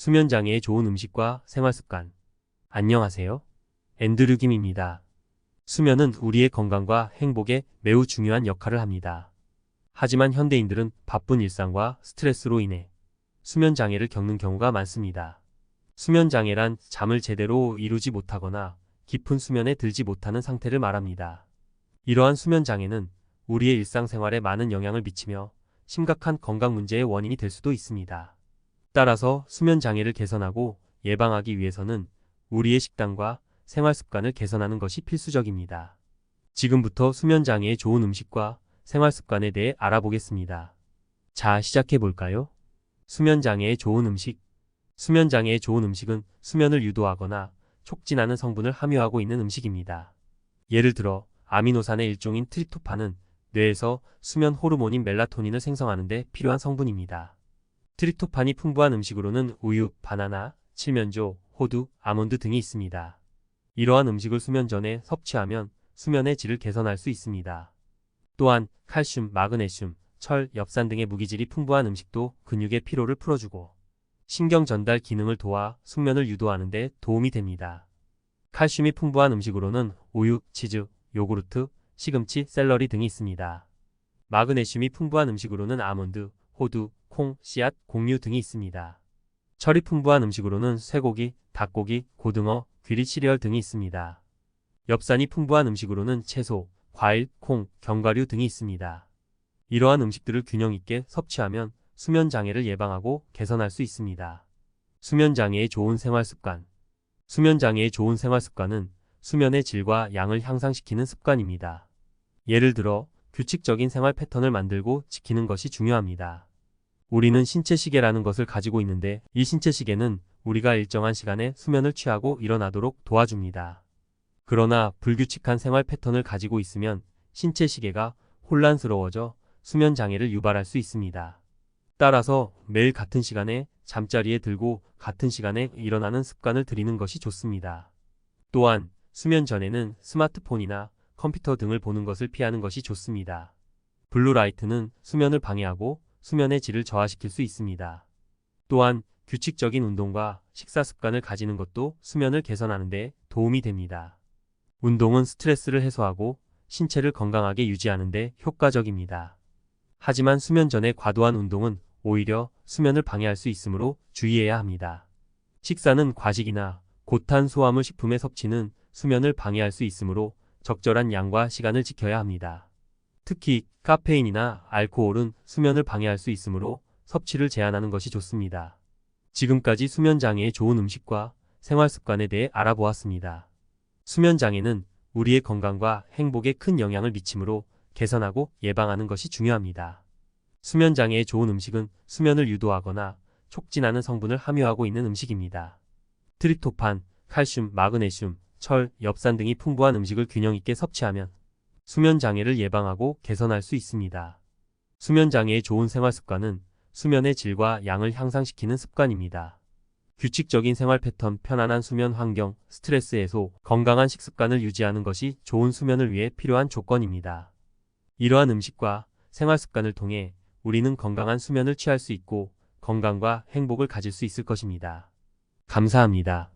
수면장애에 좋은 음식과 생활습관. 안녕하세요. 앤드류 김입니다. 수면은 우리의 건강과 행복에 매우 중요한 역할을 합니다. 하지만 현대인들은 바쁜 일상과 스트레스로 인해 수면장애를 겪는 경우가 많습니다. 수면장애란 잠을 제대로 이루지 못하거나 깊은 수면에 들지 못하는 상태를 말합니다. 이러한 수면장애는 우리의 일상생활에 많은 영향을 미치며 심각한 건강 문제의 원인이 될 수도 있습니다. 따라서 수면 장애를 개선하고 예방하기 위해서는 우리의 식단과 생활 습관을 개선하는 것이 필수적입니다. 지금부터 수면 장애에 좋은 음식과 생활 습관에 대해 알아보겠습니다. 자, 시작해 볼까요? 수면 장애에 좋은 음식. 수면 장애에 좋은 음식은 수면을 유도하거나 촉진하는 성분을 함유하고 있는 음식입니다. 예를 들어 아미노산의 일종인 트립토판은 뇌에서 수면 호르몬인 멜라토닌을 생성하는 데 필요한 성분입니다. 트립토판이 풍부한 음식으로는 우유, 바나나, 칠면조, 호두, 아몬드 등이 있습니다. 이러한 음식을 수면 전에 섭취하면 수면의 질을 개선할 수 있습니다. 또한 칼슘, 마그네슘, 철, 엽산 등의 무기질이 풍부한 음식도 근육의 피로를 풀어주고 신경 전달 기능을 도와 숙면을 유도하는 데 도움이 됩니다. 칼슘이 풍부한 음식으로는 우유, 치즈, 요구르트, 시금치, 샐러리 등이 있습니다. 마그네슘이 풍부한 음식으로는 아몬드, 호두, 콩, 씨앗, 곡류 등이 있습니다. 철이 풍부한 음식으로는 쇠고기, 닭고기, 고등어, 귀리 시리얼 등이 있습니다. 엽산이 풍부한 음식으로는 채소, 과일, 콩, 견과류 등이 있습니다. 이러한 음식들을 균형 있게 섭취하면 수면 장애를 예방하고 개선할 수 있습니다. 수면 장애의 좋은 생활 습관. 수면 장애의 좋은 생활 습관은 수면의 질과 양을 향상시키는 습관입니다. 예를 들어 규칙적인 생활 패턴을 만들고 지키는 것이 중요합니다. 우리는 신체 시계라는 것을 가지고 있는데 이 신체 시계는 우리가 일정한 시간에 수면을 취하고 일어나도록 도와줍니다. 그러나 불규칙한 생활 패턴을 가지고 있으면 신체 시계가 혼란스러워져 수면 장애를 유발할 수 있습니다. 따라서 매일 같은 시간에 잠자리에 들고 같은 시간에 일어나는 습관을 들이는 것이 좋습니다. 또한 수면 전에는 스마트폰이나 컴퓨터 등을 보는 것을 피하는 것이 좋습니다. 블루라이트는 수면을 방해하고 수면의 질을 저하시킬 수 있습니다. 또한 규칙적인 운동과 식사 습관을 가지는 것도 수면을 개선하는 데 도움이 됩니다. 운동은 스트레스를 해소하고 신체를 건강하게 유지하는 데 효과적입니다. 하지만 수면 전에 과도한 운동은 오히려 수면을 방해할 수 있으므로 주의해야 합니다. 식사는 과식이나 고탄수화물 식품의 섭취는 수면을 방해할 수 있으므로 적절한 양과 시간을 지켜야 합니다. 특히 카페인이나 알코올은 수면을 방해할 수 있으므로 섭취를 제한하는 것이 좋습니다. 지금까지 수면 장애에 좋은 음식과 생활 습관에 대해 알아보았습니다. 수면 장애는 우리의 건강과 행복에 큰 영향을 미치므로 개선하고 예방하는 것이 중요합니다. 수면 장애에 좋은 음식은 수면을 유도하거나 촉진하는 성분을 함유하고 있는 음식입니다. 트립토판, 칼슘, 마그네슘, 철, 엽산 등이 풍부한 음식을 균형 있게 섭취하면 수면 장애를 예방하고 개선할 수 있습니다. 수면 장애의 좋은 생활 습관은 수면의 질과 양을 향상시키는 습관입니다. 규칙적인 생활 패턴, 편안한 수면 환경, 스트레스 해소, 건강한 식습관을 유지하는 것이 좋은 수면을 위해 필요한 조건입니다. 이러한 음식과 생활 습관을 통해 우리는 건강한 수면을 취할 수 있고 건강과 행복을 가질 수 있을 것입니다. 감사합니다.